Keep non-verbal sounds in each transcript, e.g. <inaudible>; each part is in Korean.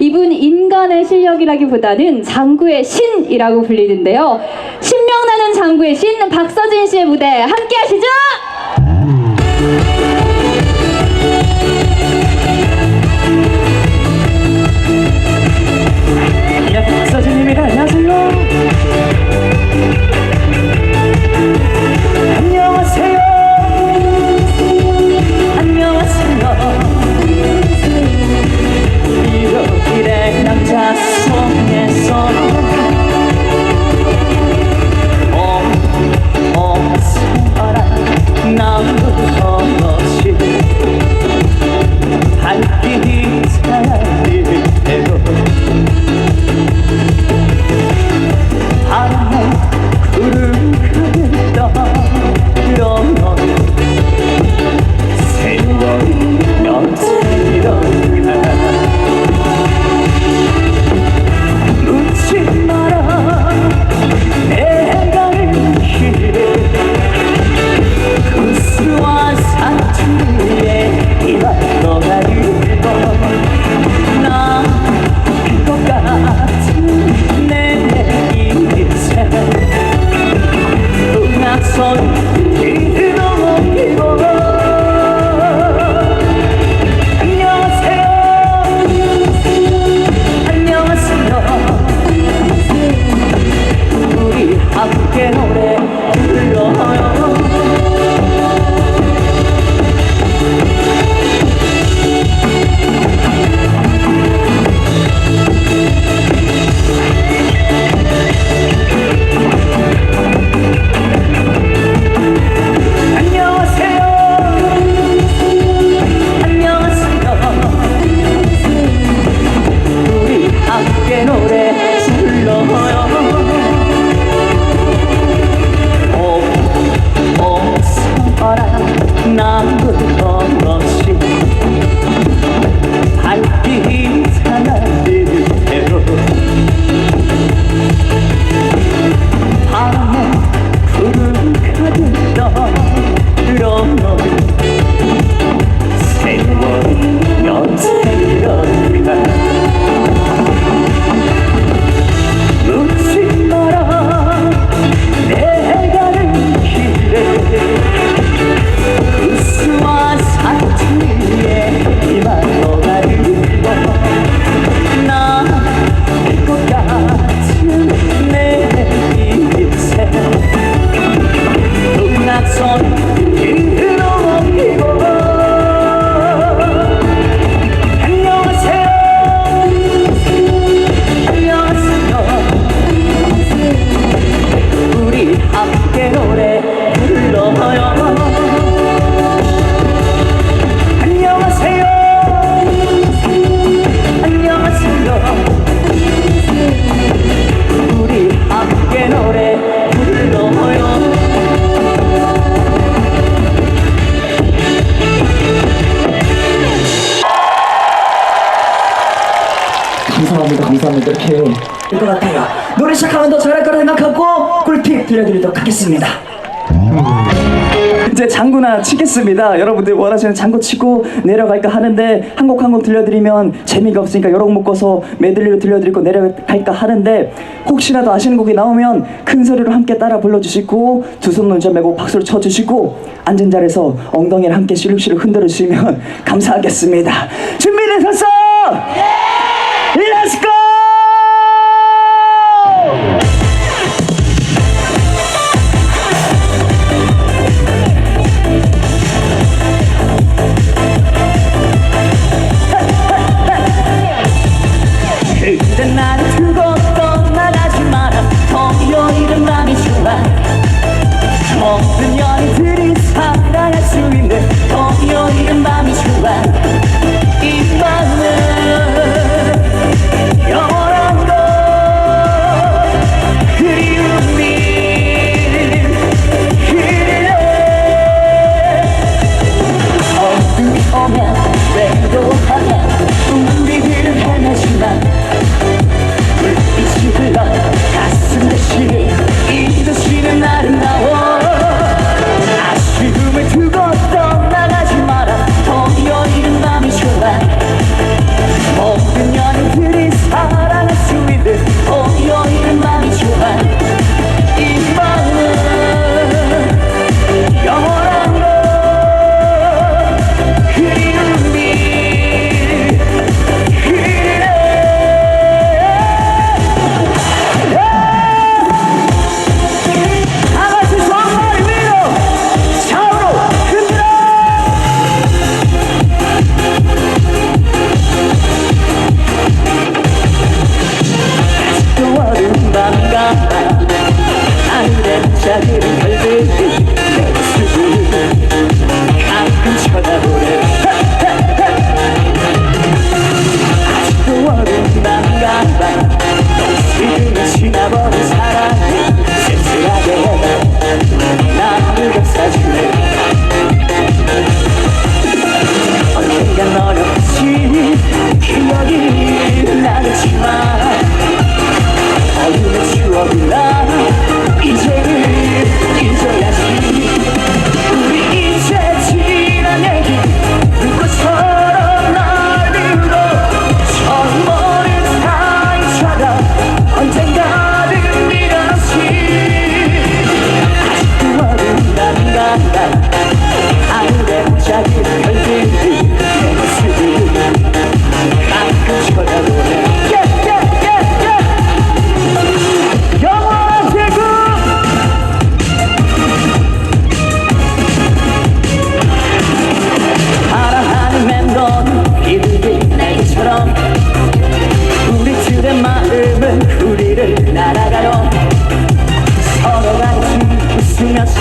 이분 인간의 실력이라기보다는 장구의 신이라고 불리는데요. 신명나는 장구의 신 박서진 씨의 무대 함께 하시죠! 감사합니다. 감사합니다. 이렇게 될 것 같아요. 노래 시작하면 더 잘할 거라 생각하고 꿀팁 들려드리도록 하겠습니다. 이제 장구나 치겠습니다. 여러분들 원하시는 장구 치고 내려갈까 하는데 한 곡 한 곡 들려드리면 재미가 없으니까 여러 곡 묶어서 메들리로 들려드리고 내려갈까 하는데 혹시라도 아시는 곡이 나오면 큰 소리로 함께 따라 불러주시고 두손 눈점 매고 박수를 쳐주시고 앉은 자리에서 엉덩이를 함께 시룩시룩 흔들어 주시면 <laughs> 감사하겠습니다. 준비되셨어? 예! Let's go!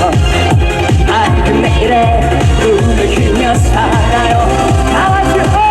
아 근데 이래 꿈을 키며 살아요. 가만히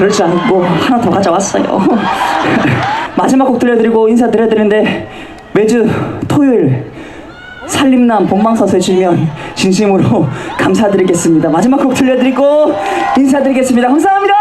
그렇지 않고 하나 더 가져왔어요. <laughs> 마지막 곡 들려드리고 인사드려드리는데 매주 토요일 살림남 본방사수 해주시면 진심으로 <laughs> 감사드리겠습니다. 마지막 곡 들려드리고 인사드리겠습니다. 감사합니다.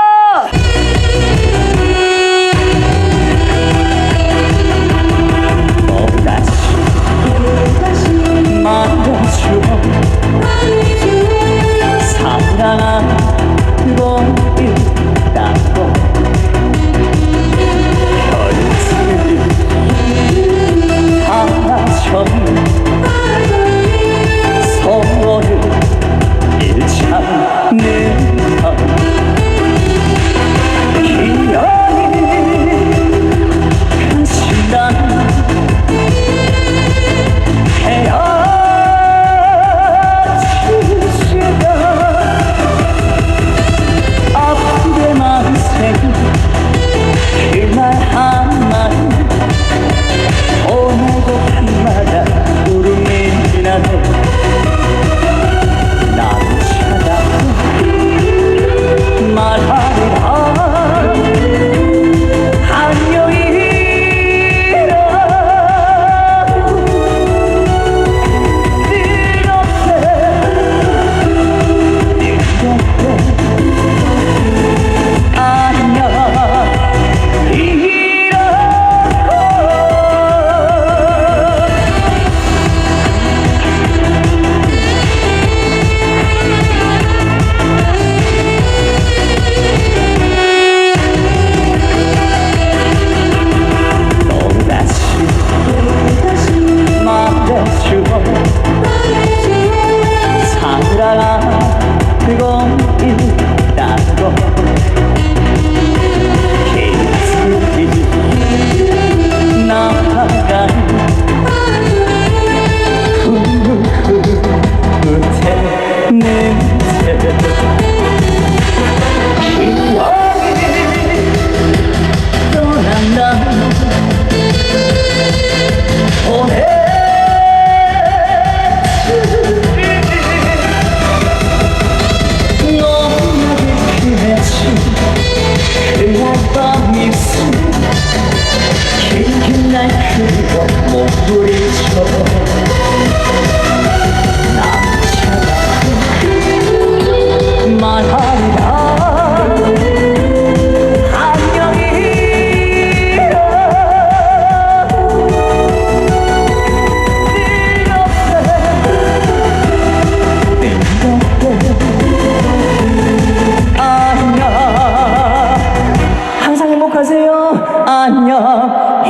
가세요. 안녕.